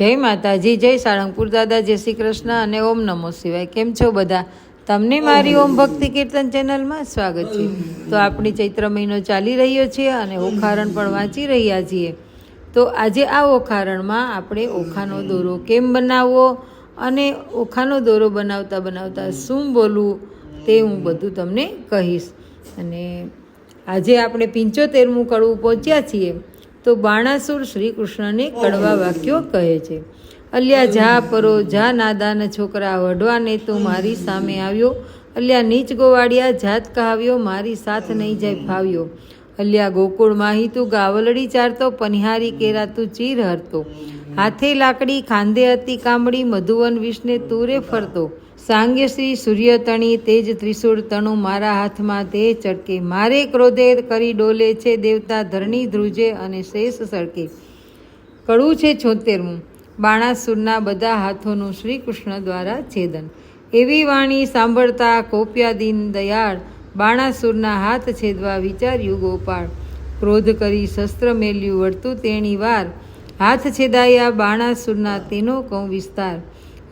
જય માતાજી, જય સાળંગપુર દાદા, જય શ્રી કૃષ્ણ અને ઓમ નમો શિવાય. કેમ છો બધા? તમને મારી ઓમ ભક્તિ કીર્તન ચેનલમાં સ્વાગત છે. તો આપણી ચૈત્ર મહિનો ચાલી રહ્યો છે અને ઓખારણ પણ વાંચી રહ્યા છીએ. તો આજે આ ઓખારણમાં આપણે ઓખાનો દોરો કેમ બનાવવો અને ઓખાનો દોરો બનાવતા બનાવતા શું બોલવું તે હું બધું તમને કહીશ. અને આજે આપણે પંચોતેરમું કડવું પહોંચ્યા છીએ. તો બાણાસુર શ્રી કૃષ્ણને કડવા વાક્યો કહે છે. અલ્યા, જા પરો, જા નાદાન છોકરા, વઢવાને તો મારી સામે આવ્યો. અલ્યા, નીચ ગોવાડિયા જાત કહાવ્યો, મારી સાથ નહીં જાય ફાવ્યો અલ્યા, ગોકુળ માહી તું ગાવલડી ચારતો, પનિહારી કેરા તું ચીર હરતો. હાથે લાકડી ખાંદે હતી કામડી મધુવન વિષને તુરે ફરતો. સાંગ્ય સૂર્યતણી તેજ ત્રિશૂળ તણું મારા હાથમાં તે ચડકે. મારે ક્રોધે કરી ડોલે છે દેવતા ધરણી ધ્રુજે અને શેષ સળકે. કડું છે છોતેરમું. બાણાસુરના બધા હાથોનું શ્રી કૃષ્ણ દ્વારા છેદન. એવી વાણી સાંભળતા કોપ્યાદીન દયાળ બાણાસુરના હાથ છેદવા વિચાર્યું ગોપાળ. ક્રોધ કરી શસ્ત્ર મેલ્યું વળતું તેણી વાર હાથ છેદાયા બાણાસુરના તેનો કૌ વિસ્તાર.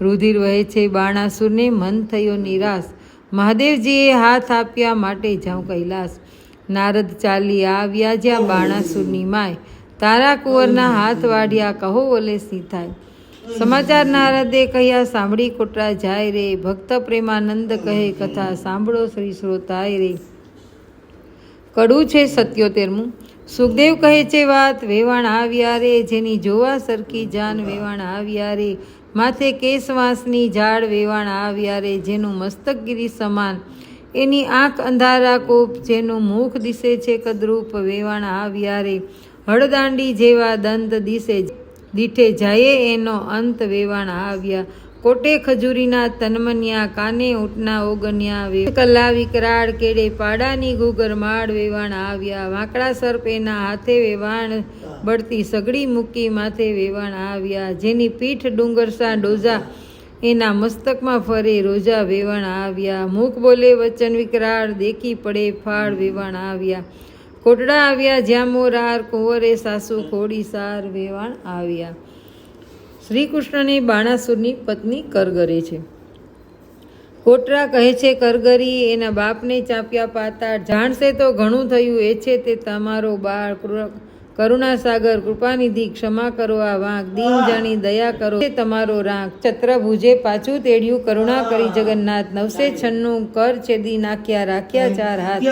રુધિર વહે છે બાણાસુરને મન થયો નિરાશ. મહાદેવજીએ હાથ આપ્યા માટે જાઉં કૈલાસ. નારદ ચાલી આવ્યા જ્યાં બાણાસુરની માય. તારા કુંવરના હાથ વાઢ્યા કહો ઓલે સીતાય સમાચાર નારદે કહ્યા, સાંભળી કોટરા જાય રે. ભક્ત પ્રેમાનંદ કહે કથા સાંભળો શ્રી શ્રોતાય રે. કડું છે સત્યોતેરમું. સુખદેવ કહે છે વાત, વેવાણ આવ્યા રે, જેની જોવા સરખી જાન વેવાણ આવ્યા રે. માથે કેસવાસની ઝાડ વેવાણ આવ્યા રે, જેનું મસ્તકગીરી સમાન. એની આંખ અંધારા કોપ, જેનું મુખ દિશે છે કદરૂપ, વેવાણ આવ્યા રે. હળદાંડી જેવા દંત દિશે, દીઠે જાય એનો અંત વેવાણ આવ્યા. કોટે ખજૂરીના તનમન્યા, કાને ઊંટના ઓગન્યા વે કલા વિકરાળ કેડે પાડાની ગુગર માળ વેવાણ આવ્યા વાંકડા સર્પેના હાથે વેવાણ બળતી સગડી મૂકી માથે વેવાણ આવ્યા, જેની પીઠ ડુંગરસા ડોઝા, એના મસ્તકમાં ફરે રોજા વેવાણ આવ્યા, મૂક બોલે વચન વિકરાળ, દેખી પડે ફાળ વેવાણ આવ્યા. કોટડા આવ્યા જ્યાં મોરાર, કુંવરે સાસુ ખોડી સાર વેવાણ આવ્યા. શ્રી કૃષ્ણની બાણાસુરની પત્ની કરગરે છે. કોટરા કહે છે, કરગરી, એના બાપને ચાપ્યા પાતા જાણશે તો ઘણું થયું. એ છે તે તમારો બાળ. કરુણાસાગર, કૃપાનિધિ, ક્ષમા કરો આ વાંક. દીન જાણી દયા કરો. તમારો રાંક. ચત્રભુજે પાછું તેડ્યું. કરુણા કરી જગન્નાથ. નવસે છન્નું કર છેદી નાખ્યા. રાખ્યા ચાર હાથ.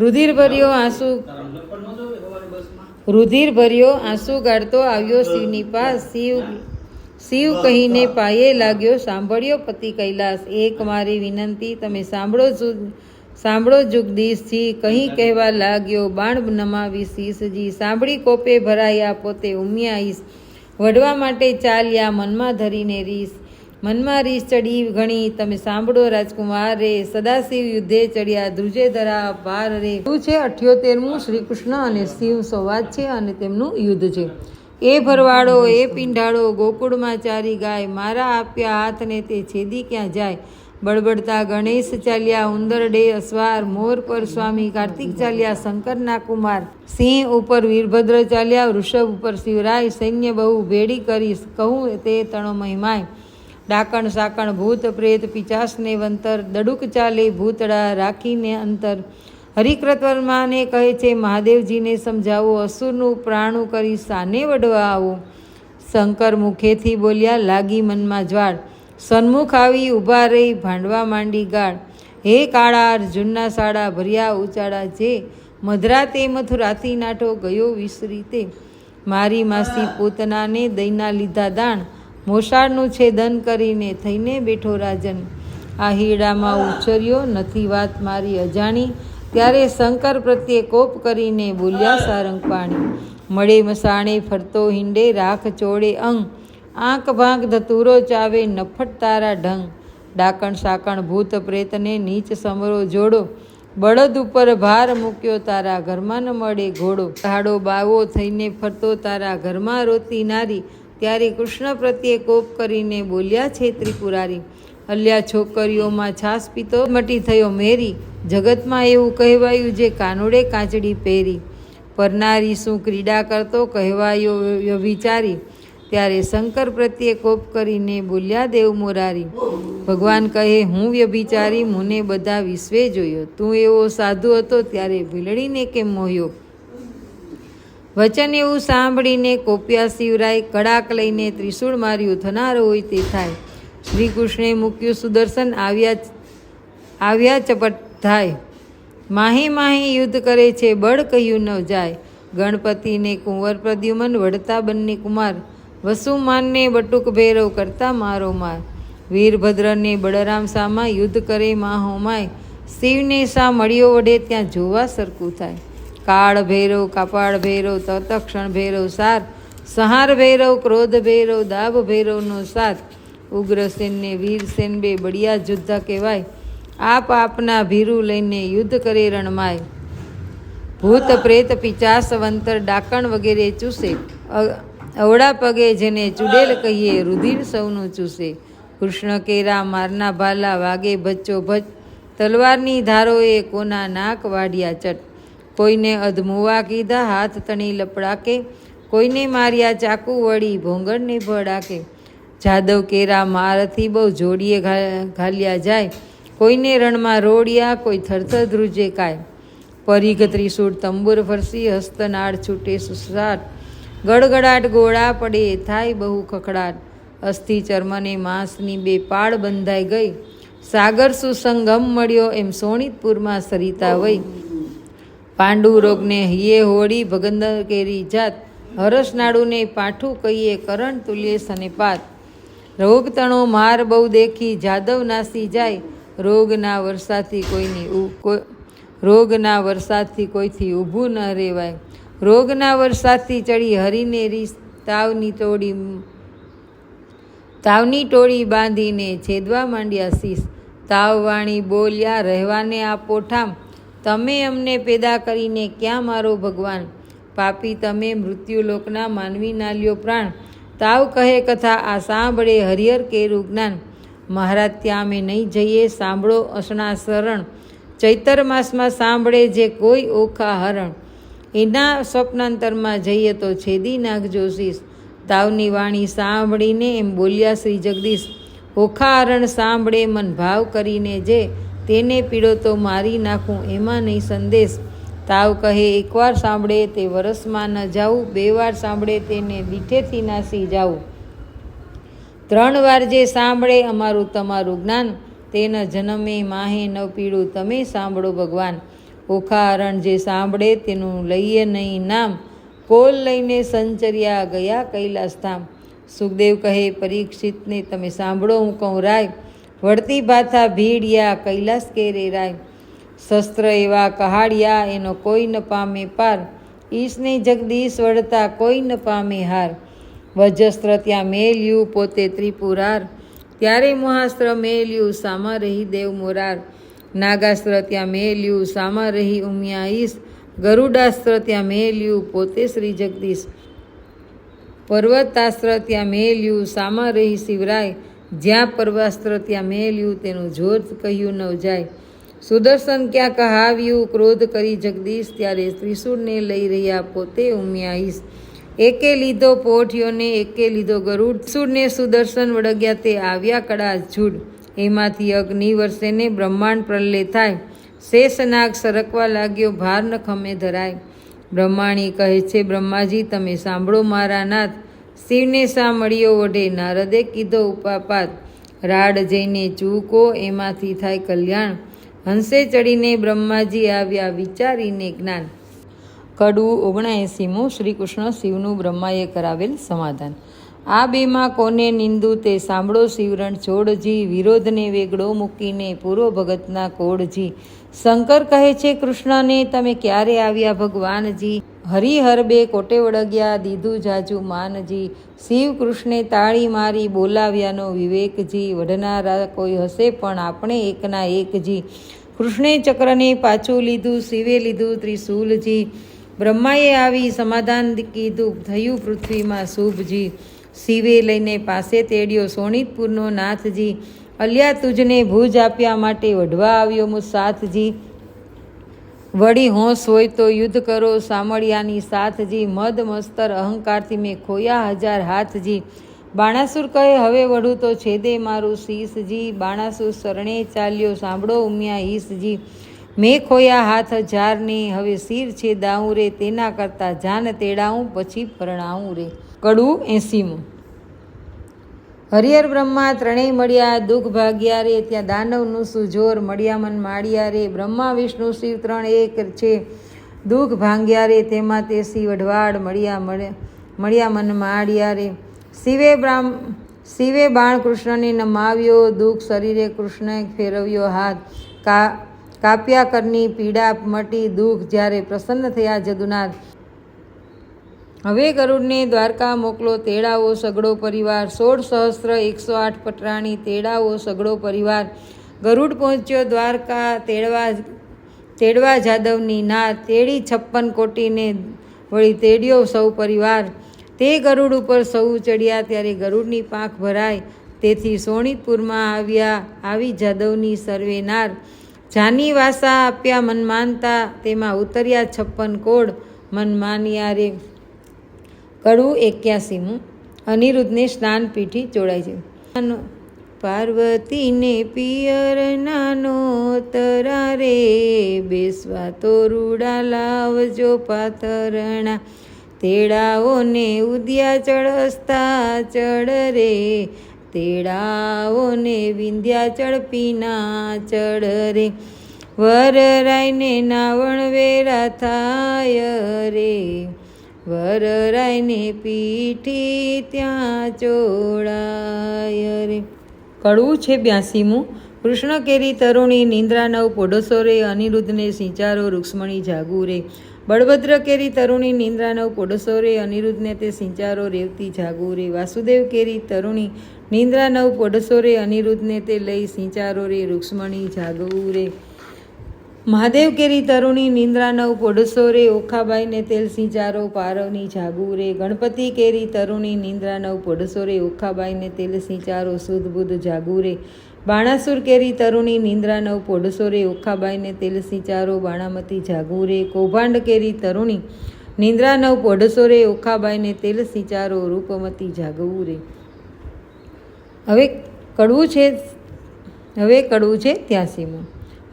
રુધિર ભર્યો આંસુ રુધિર ભર્યો આંસુ ગાળતો આવ્યો. શિવની પાસ શિવ શિવ કહીને પાયે લાગ્યો, સાંભળ્યો પતિ કૈલાસ, એક મારી વિનંતી, તમે સાંભળો સાંભળો જુગદીશજી, કહી કહેવા લાગ્યો, બાણ નમાવી શીશજી, સાંભળી કોપે ભરાયા પોતે ઉમિયા ઈશ વઢવા માટે ચાલ્યા મનમાં ધરીને રીસ, મનમાં રીસ ચડી ઘણી, તમે સાંભળો રાજકુમાર રે સદાશિવ યુદ્ધે ચડ્યા, ધ્રુજે ધરા ભાર રે. શું છે અઠ્યોતેરમું? શ્રી કૃષ્ણ અને શિવ સંવાદ છે અને તેમનું યુદ્ધ છે. એ ભરવાડો, એ પિંડાળો, ગોકુળમાં ચારી ગાય, મારા આપ્યા હાથને તે છેદી ક્યાં જાય? બળબડતા ગણેશ ચાલ્યા ઉંદરડે અસવાર, મોર પર સ્વામી કાર્તિક ચાલ્યા શંકરના કુમાર, સિંહ ઉપર વીરભદ્ર ચાલ્યા વૃષભ ઉપર શિવરાય, સૈન્ય બહુ ભેડી કરી કહું તે તણો મહિમાય ડાકણ સાકણ ભૂત પ્રેત પિચાસને વંતર, દડુક ચાલે ભૂતડા રાખીને અંતર. હરિક્રતવર્માને કહે છે, મહાદેવજીને સમજાવો, અસુરનું પ્રાણું કરી સાને વડવા આવો. શંકર મુખેથી બોલ્યા, લાગી મનમાં જ્વાળ. સન્મુખ આવી ઊભા રહી ભાંડવા માંડી ગાળ. હે કાળા અર્જુનના સાડા ભર્યા ઉચાળા જે. મધરા તે મથુરાથી નાઠો, ગયો વિસરી તે. મારી માસી પોતનાને દઈના લીધા દાણ. મોસાળનું છેદન કરીને થઈને બેઠો રાજન. આ હીડામાં ઉછર્યો, નથી વાત મારી અજાણી. ત્યારે શંકર પ્રત્યે કોપ કરીને બોલ્યા, સારંગ પાણી, મળે મસાણે, ફરતો હિંડે, રાખ ચોડે અંગ આંખ ભાંગ ધતુરો ચાવે, નફટ તારા ઢંગ, ડાકણ સાકણ ભૂત પ્રેતને નીચ સમરો જોડો, બળદ ઉપર ભાર મૂક્યો તારા ઘરમાં ન મળે ઘોડો, ધાડો બાવો થઈને ફરતો તારા ઘરમાં રોતી નારી. ત્યારે કૃષ્ણ પ્રત્યે કોપ કરીને બોલ્યા, છે ત્રિપુરારી અલ્યા છોકરીઓમાં છાસ પીતો, મટી થયો મેરી જગતમાં એવું કહેવાયું જે કાનુડે કાચડી પહેરી, પરનારી શું ક્રીડા કરતો કહેવાયો વિચારી, ત્યારે શંકર પ્રત્યે કોપ કરીને બોલ્યા, દેવ મોરારી, ભગવાન કહે, હું વ્યભિચારી, મુને બધા વિશ્વે જોયો. તું એવો સાધુ હતો ત્યારે ભીલડીને કેમ મોહ્યો? વચન એવું સાંભળીને કોપ્યા શિવરાય કડાક લઈને ત્રિશૂળ માર્યું, થનાર હોય તે થાય. શ્રી કૃષ્ણે મૂક્યું સુદર્શન, આવ્યા આવ્યા ચપટ થાય. માહી માહી યુદ્ધ કરે છે, બળ કહ્યું ન જાય. ગણપતિને કુંવર પ્રદ્યુમન, વડતા બંને કુમાર. વસુમાનને બટુક ભૈરવ કરતા મારો માર. વીરભદ્રને બળરામ સામા યુદ્ધ કરે મા હોમાય શિવને સા મળ્યો વડે ત્યાં જોવા સરખું થાય. કાળ ભૈરવ, કાપાળ ભૈરવ, તતક્ષણ ભૈરવ સાર. સંહાર ભૈરવ, ક્રોધ ભૈરવ દાભ ભૈરવનો સાથ ઉગ્રસેનને વીરસેન બે બળિયા જુદ્ધા કહેવાય. આપ આપના ભીરું લઈને યુદ્ધ કરે રણમાય. ભૂત પ્રેત પિચાસ વંતર ડાકણ વગેરે ચૂસે. અવડા પગે જેને ચુડેલ કહીએ રુધિર સૌનું ચૂસે. કૃષ્ણ કેરા મારના ભાલા વાગે ભચ્ચો ભચ તલવારની ધારોએ કોના નાક વાઢ્યા ચટ. કોઈને અધમુવા કીધા હાથ તણી લપડાકે. કોઈને માર્યા ચાકુ વળી ભોંગણને ભડાકે. જાદવ કેરા મારથી બહુ જોડીએ ઘાલ્યા જાય. કોઈને રણમાં રોડિયા, કોઈ થરથર ધ્રુજે કાય. પરીઘ ત્રિશૂળ તંબુર ફરસી, હસ્તનાળ છૂટે સુસાટ ગડગડાટ ગોળા પડે થાય બહુ ખખડાટ. અસ્થિ ચર્મને માંસની બે પાળ બંધાઈ ગઈ. સાગર સુસંગમ મળ્યો એમ સોણિતપુરમાં સરિતા વઈ પાંડુ રોગને હિયે હોળી ભગંદર કેરી જાત. હરસનાડુને પાઠું કહીએ કરણ તુલ્ય સને પાત રોગતણો માર બહુ દેખી, જાદવ નાસી જાય. રોગના વરસાદથી કોઈની રોગના વરસાદથી કોઈથી ઊભું ન રહેવાય. રોગના વરસાદથી ચડી હરીને રીસ તાવની તોડી તાવની ટોળી બાંધીને છેદવા માંડ્યા શીશ. તાવવાણી બોલ્યા, રહેવાને આપો ઠામ તમે અમને પેદા કરીને ક્યાં મારો ભગવાન? પાપી તમે મૃત્યુલોકના માનવી નાલ્યો પ્રાણ. તાવ કહે કથા, આ સાંભળે હરિહર કેરું જ્ઞાન મહારાજ ત્યાં અમે નહીં જઈએ, સાંભળો અસણા શરણ. ચૈતર માસમાં સાંભળે જે કોઈ ઓખા હરણ. એના સ્વપ્નાંતરમાં જઈએ તો છેદી નાખજો શીશ તાવની વાણી સાંભળીને એમ બોલ્યા શ્રી જગદીશ, ઓખા હરણ સાંભળે મન ભાવ કરીને જે, તેને પીડો તો મારી નાખું એમાં નહીં સંદેશ. તાવ કહે, એકવાર સાંભળે તે વરસમાં ન જાવું બે વાર સાંભળે તેને દીઠેથી નાસી જાવું ત્રણ વાર જે સાંભળે અમારું તમારું જ્ઞાન, તેના જન્મે માહે ન પીડું તમે સાંભળો ભગવાન. ઓખારણ જે સાંભળે તેનું લઈએ નહીં નામ. કોલ લઈને સંચર્યા ગયા કૈલાસ ધામ સુખદેવ કહે, પરીક્ષિતને તમે સાંભળો, હું કહું રાય. વળતી ભાથા ભીડિયા, કૈલાસ કેરે રાય. શસ્ત્ર એવા કહાડિયા, એનો કોઈ ન પામે પાર. ઈશને જગદીશ વળતા કોઈ ન પામે હાર. વજસ્ત્ર ત્યાં મેલ્યું, પોતે ત્રિપુરાર. ત્યારે મહાસ્ત્ર મેલ્યું, સામા રહી દેવ મોરાર. નાગાસ્ત્ર ત્યાં મેલ્યું, સામા રહી ઉમિયા ઈશ ગરુડાસ્ત્ર ત્યાં મેલ્યું, પોતે શ્રી જગદીશ. પર્વતાસ્ત્ર ત્યાં મેલ્યું, સામા રહી શિવરાય. જ્યાં પર્વાસ્ત્ર ત્યાં મેલ્યું, તેનું જોત કહ્યું ન જાય. સુદર્શન ક્યાં કહાવ્યું, ક્રોધ કરી જગદીશ. ત્યારે ત્રિશૂળને લઈ રહ્યા પોતે ઉમિયાઈશ એકે લીધો પોઠિયોને એકે લીધો ગરુડ. સુરને સુદર્શન વળગ્યા તે આવ્યા કડા ઝૂડ એમાંથી અગ્નિ વર્ષેને બ્રહ્માંડ પ્રલય થાય. શેષનાગ સરકવા લાગ્યો, ભાર ન ખમે ધરાય. બ્રહ્માણી કહે છે, બ્રહ્માજી, તમે સાંભળો મારા નાથ શિવને સા મળ્યો વઢે? નારદે કીધો ઉપાપાત રાડ જઈને, ચૂકો, એમાંથી થાય કલ્યાણ. હંસે ચડીને બ્રહ્માજી આવ્યા, વિચારીને જ્ઞાન. કડવું ઓગણએંસીમું શ્રી કૃષ્ણ શિવનું બ્રહ્માએ કરાવેલ સમાધાન. આ બેમાં કોને નિંદુ તે સાંભળો શિવરણ છોડજી, વિરોધને વેગડો મૂકીને પૂરો ભગતના કોડજી શંકર કહે છે, કૃષ્ણને તમે ક્યારે આવ્યા ભગવાનજી? હરિહર બે કોટે વળગ્યા, દીધું જાજુ માનજી. શિવ કૃષ્ણે તાળી મારી બોલાવ્યાનો વિવેકજી. વઢનારા કોઈ હશે પણ આપણે એકના એકજી કૃષ્ણે ચક્રને પાછું લીધું, શિવે લીધું ત્રિશૂલજી. બ્રહ્માએ આવી સમાધાન કીધું. થયું પૃથ્વીમાં શુભજી. શિવે લઈને પાસે તેડ્યો સોનિતપુરનો નાથજી. અલ્યા તુજને ભુજ આપ્યા માટે વઢવા આવ્યો મુ સાથજી. વળી હોંશ હોય તો યુદ્ધ કરો સામળિયાની સાથજી. મદ, મસ્તર, અહંકારથી મેં ખોયા હજાર હાથજી. બાણાસુર કહે, હવે વઢું તો છેદે મારું શીશજી. બાણાસુર શરણે ચાલ્યો, સાંભળો ઉમિયા ઈસજી મેં ખોયા હાથ હજારને હવે શિર છે દાઉં રે, તેના કરતાં જાન તેડાવું પછી પરણાવું રે. કડવું એસીમું. હરિહર બ્રહ્મા ત્રણેય મળ્યા, દુઃખ ભાગ્યા રે, ત્યાં દાનવનું સુજોર મળ્યા મન માળ્યા રે. બ્રહ્મા, વિષ્ણુ, શિવ ત્રણ એક છે. દુઃખ ભાંગ્યા રે, તેમાં તે શિવ અઢવાડ મળ્યા મળે, મળ્યા મન માળ્યા રે. શિવે બ્રાહ્મ, શિવે બાણ કૃષ્ણને નમાવ્યો, દુઃખ શરીરે કૃષ્ણએ ફેરવ્યો હાથ. કા કાપ્યા કરની પીડા, મટી, દુઃખ જ્યારે પ્રસન્ન થયા જદુનાથ હવે ગરુડને દ્વારકા મોકલો તેડાવો સગડો પરિવાર. સોળ સહસ્ત્ર એકસો આઠ પટરાણી તેડાવો સગડો પરિવાર. ગરુડ પહોંચ્યો દ્વારકા તેડવા તેડવા જાદવની ના તેડી છપ્પન કોટીને વળી તેડ્યો સૌ પરિવાર. તે ગરુડ ઉપર સૌ ચડ્યા ત્યારે ગરુડની પાંખ ભરાય તેથી સોણિતપુરમાં આવ્યા, આવી જાદવની સર્વે નાર. જાની વાસા આપ્યા મન માનતા, તેમાં ઉતર્યા છપ્પન કોડ, મન માન્યા રે. કડવું એક્યાસીમું. અનિરુદ્ધને સ્નાન પીઠી જોડાય છે પાર્વતીને પિયર નાનો તરા રે, બેસવા તો રૂડા લાવજો પાથરણા. તેડાઓને ઉદ્યા ચડસ્તા ચડ રે તેડાઓને વિંધ્યાચળ પીના ચડ રે. વરરાયને નાવણ વેરા થાય રે. વરરાયને પીઠી ત્યાં ચોડાય રે. કડવું છે બ્યાસીમું? કૃષ્ણ કેરી, તરુણી, નિંદ્રા, નવ પોડોસો રે, અનિરુદ્ધને સિંચારો, રૂક્ષ્મણી જાગુ રે. બળભદ્ર કેરી, તરુણી, નિંદ્રા, નવ પોડોસો રે, અનિરુદ્ધને તે સિંચારો, રેવતી જાગુ રે. વાસુદેવ કેરી, તરુણી નિંદ્રા નવ પડસો રે અનિરુદ્ધને તે લઈ સિંચારો રે રૂક્ષ્મણી જાગવું રે મહાદેવ કેરી તરુણી નિંદ્રા નવ પોડસો રે ઓખાબાઈને તેલ સિંચારો, પારવની જાગુ રે ગણપતિ કેરી તરુણી નિંદ્રા નવ પોડસો રે ઓખાબાઈને તેલ સિંચારો સુધ બુધ જાગુ રે બાણાસુર કેરી તરુણી નિંદ્રા નવ પોડસો રે ઓખાબાઈને તેલ સિંચારો, બાણામતી જાગુ રે કૌભાંડ કેરી તરુણી નિંદ્રા નવ પોડસો રે ઓખાબાઈને તેલ સિંચારો, રૂપમતી જાગવું રે હવે કડવું છે, હવે કડવું છે ત્યાસીમું.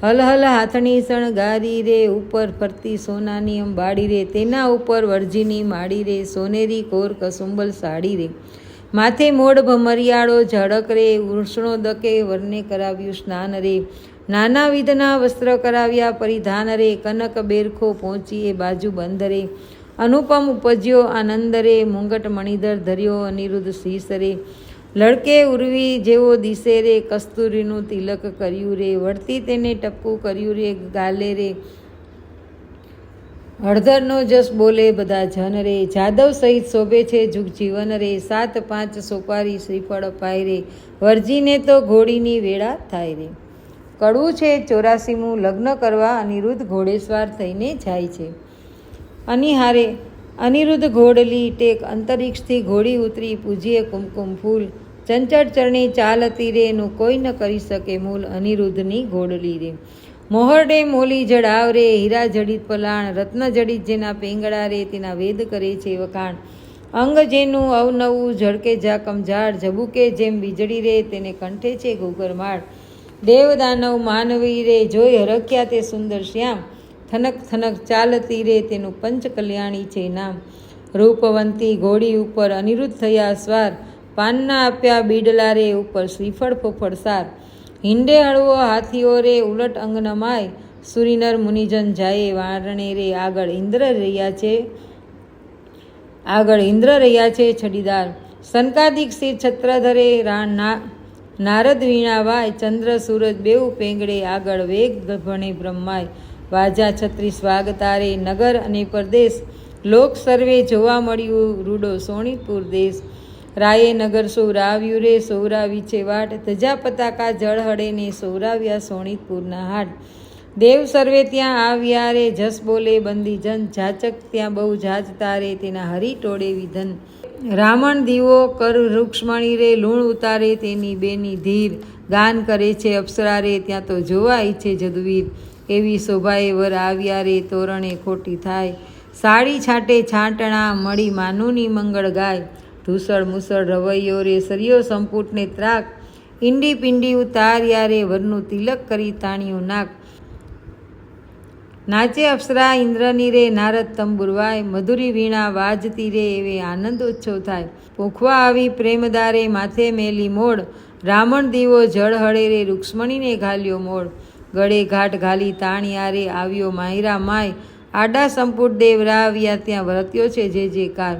હલ હલ હાથણી શણગારી રે, ઉપર ફરતી સોનાની અંબાડી રે, તેના ઉપર વરજીની માડી રે, સોનેરી કોર કસુંબલ સાડી રે. માથે મોડ ભમરિયાળો ઝડક રે, વૃષણો દકે વરને કરાવ્યું સ્નાન રે. નાના વિધના વસ્ત્ર કરાવ્યા પરિધાન રે, કનક બેરખો પહોંચી એ બાજુ બંધ રે. અનુપમ ઉપજ્યો આનંદ રે, મુંગટ મણિધર ધર્યો અનિરુદ્ધ શીશ રે. લડકે ઉર્વી જેવો દિશે રે, કસ્તુરીનું તિલક કર્યું રે, વળતી તેને ટપકું કર્યું રે, ગાલે રે. હળધરનો જસ બોલે બધા જન રે, જાદવ સહિત શોભે છે જુગ જીવન રે, સાત પાંચ સોપારી શ્રીફળ અપાય રે, વરજીને તો ઘોડીની વેળા થાય રે. કડવું છે ચોરાસીમું લગ્ન કરવા, અનિરુદ્ધ ઘોડેસવાર થઈને જાય છે. અનિહારે, અનિરુદ્ધ ઘોડલી ટેક અંતરિક્ષથી ઘોડી ઉતરી પૂજીએ કુમકુમ ફૂલ ચંચળ ચરણી ચાલતી રે, એનું કોઈ ન કરી શકે મૂલ અનિરુદ્ધની ઘોડલી રે. મોહરડે મોલી જડાવ રે, હીરા જડિત પલાણ, રત્ન જડિત જેના પેંગડા રે, તેના વેદ કરે છે વખાણ. અંગ જેનું અવનવું ઝડકે જાકમ ઝાડ, ઝબુકે જેમ વીજળી રે, તેને કંઠે છે ઘૂગરમાળ દેવ દાનવ માનવી રે, જોઈ હરખ્યા તે સુંદર શ્યામ. થનક થનક ચાલતી રે, તેનું પંચ કલ્યાણી છે નામ. રૂપવંતી ઘોડી ઉપર અનિરુદ્ધ થયા સ્વાર. પાનના આપ્યા બીડલા રે ઉપર શ્રીફળ ફોફળ સાર. હિંડે હળવો હાથીઓ રે ઉલટ અંગનમાય. સુરીનર મુનિજન જાય વારણે રે આગળ ઇન્દ્ર રહ્યા છે. આગળ ઇન્દ્ર રહ્યા છે છડીદાર. સનકાદિક શિર છત્રધરે રા નારદ વીણા વાય ચંદ્ર સૂરજ બેઉ પેંગડે આગળ વેગ ભણે બ્રહ્માય. વાજા છત્રી સ્વાગતારે નગર અને પરદેશ. લોક સર્વે જોવા મળ્યું રૂડો સોણીપુર દેશ. રાયે નગર સોરાવ્યું રે, સૌરાવી છે વાટ. ધજા પતાકા જળ હડે ને સૌરાવ્યા સોણિતપુરના હાટ દેવ સર્વે ત્યાં આવ્યા રે, જસ બોલે બંદી જન. જાચક ત્યાં બહુ જાચતા રે, તેના હરી ટોળે વિધન. રામણ દીવો કર રૂક્ષ્મણી રે, લૂણ ઉતારે તેની બેની ધીર. ગાન કરે છે અપ્સરા રે, ત્યાં તો જોવા ઈચ્છે જદવીર. એવી શોભાએ વર આવ્યા રે, તોરણે ખોટી થાય. સાડી છાંટે છાંટણા, મળી માનુની મંગળ ગાય. ધૂસળ મુસળ રવૈયો રે, સરિયો સંપુટને ત્રાક. ઈંડી પિંડી ઉતાર્યા રે વરનું તિલક કરી તાણ્યું નાક. નાચે અપ્સરા ઇન્દ્રની રે, નારદ તંબુરવાય. મધુરી વીણા વાજતી રે, એવે આનંદ ઉત્સવ થાય. પોખવા આવી પ્રેમદારે માથે મેલી મોડ. રામણ દીવો જળ હળે રે, રૂક્ષ્મણીને ઘાલ્યો મોડ. ગળે ઘાટ ઘાલી તાણિયા રે, આવ્યો માયરા માય. આડા સંપુટ દેવ રાવ્યા ત્યાં વર્ત્યો છે જે જે કાર.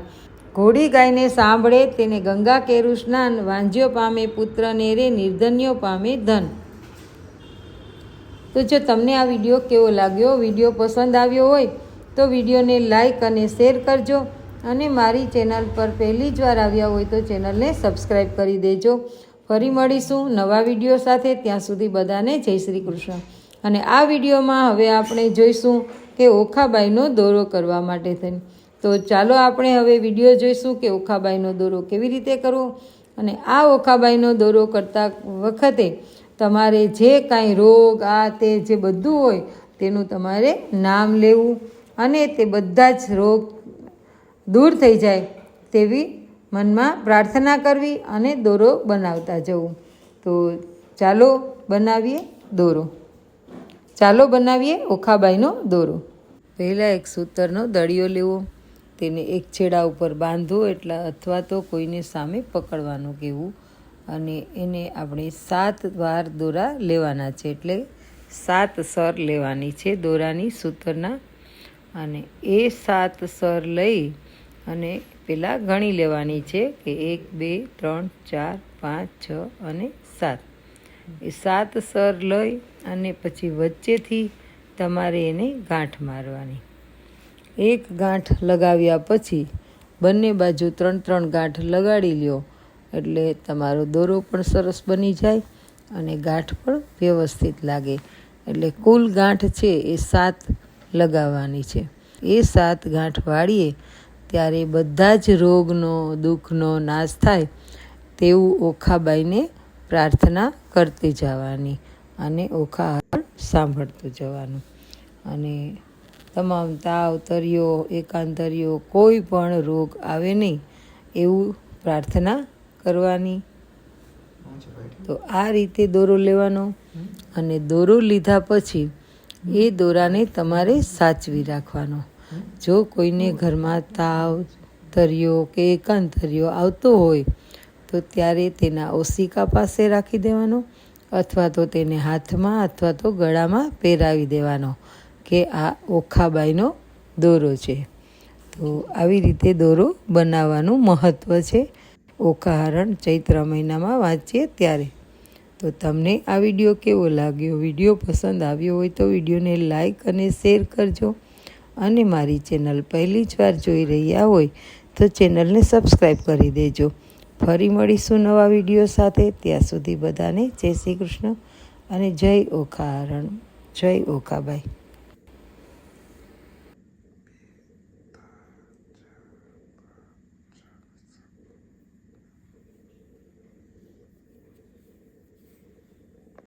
ઘોડી ગાયને સાંભળે તેને ગંગા કેરું સ્નાન વાંજ્યો પામે પુત્રને રે, નિર્ધન્યો પામે ધન. તો જો તમને આ વીડિયો કેવો લાગ્યો, વીડિયો પસંદ આવ્યો હોય, તો વિડીયોને લાઈક અને શેર કરજો અને મારી ચેનલ પર પહેલી જ વાર આવ્યા હોય તો ચેનલને સબસ્ક્રાઈબ કરી દેજો. ફરી મળીશું નવા વીડિયો સાથે. ત્યાં સુધી બધાને જય શ્રી કૃષ્ણ. અને આ વિડીયોમાં હવે આપણે જોઈશું કે ઓખાબાઈનો દોરો કરવા માટે થઈને. તો ચાલો આપણે હવે વીડિયો જોઈશું કે ઓખાબાઈનો દોરો કેવી રીતે કરવો? અને આ ઓખાબાઈનો દોરો કરતા વખતે તમારે જે કાંઈ રોગ, આ તે જે બધું હોય, તેનું તમારે નામ લેવું અને તે બધા જ રોગ દૂર થઈ જાય તેવી મનમાં પ્રાર્થના કરવી અને દોરો બનાવતા જવું. તો ચાલો બનાવીએ દોરો. ચાલો બનાવીએ ઓખાબાઈનો દોરો. પહેલાં એક સૂતરનો દળિયો લેવો. તેને એક છેડા ઉપર બાંધો એટલે અથવા તો કોઈને સામે પકડવાનું કહેવું. અને એને આપણે સાત વાર દોરા લેવાના છે એટલે સાત સર લેવાની છે દોરાની સૂતરના. અને એ સાત સર લઈ અને પેલા ગણી લેવાની છે કે એક, બે, ત્રણ, ચાર, પાંચ, છ અને સાત. એ સાત સર લઈ અને પછી વચ્ચેથી તમારે એને ગાંઠ મારવાની. એક ગાંઠ લગાવ્યા પછી બંને બાજુ ત્રણ ત્રણ ગાંઠ લગાડી લ્યો. એટલે તમારો દોરો પણ સરસ બની જાય અને ગાંઠ પણ વ્યવસ્થિત લાગે. એટલે કુલ ગાંઠ છે એ સાત લગાવવાની છે. એ સાત ગાંઠ વાળીએ ત્યારે બધા જ રોગનો, દુઃખનો નાશ થાય તેવું ઓખાબાઈને પ્રાર્થના કરતી જવાની અને ઓખા સાંભળતું જવાનું. અને તમામ તાવ, તરિયો, એકાંતરિયો કોઈ પણ રોગ આવે નહીં એવું પ્રાર્થના કરવાની. તો આ રીતે દોરો લેવાનો અને દોરો લીધા પછી એ દોરાને તમારે સાચવી રાખવાનો. જો કોઈને ઘરમાં તાવ, તરિયો કે એકાંતરિયો આવતો હોય તો ત્યારે તેના ઓશિકા પાસે રાખી દેવાનો અથવા તો તેને હાથમાં અથવા તો ગળામાં પહેરાવી દેવાનો. કે આ ઓખાબાઈનો દોરો છે. તો આવી રીતે દોરો બનાવવાનું મહત્ત્વ છે. ઓખાહરણ ચૈત્ર મહિનામાં વાંચીએ ત્યારે. તો તમને આ વીડિયો કેવો લાગ્યો? વીડિયો પસંદ આવ્યો હોય તો વિડીયોને લાઈક અને શેર કરજો. અને મારી ચેનલ પહેલી જ વાર જોઈ રહ્યા હોય તો ચેનલને સબસ્ક્રાઈબ કરી દેજો. ફરી મળીશું નવા વીડિયો સાથે. ત્યાં સુધી બધાને જય શ્રી કૃષ્ણ અને જય ઓખાહરણ. જય ઓખાબાઈ.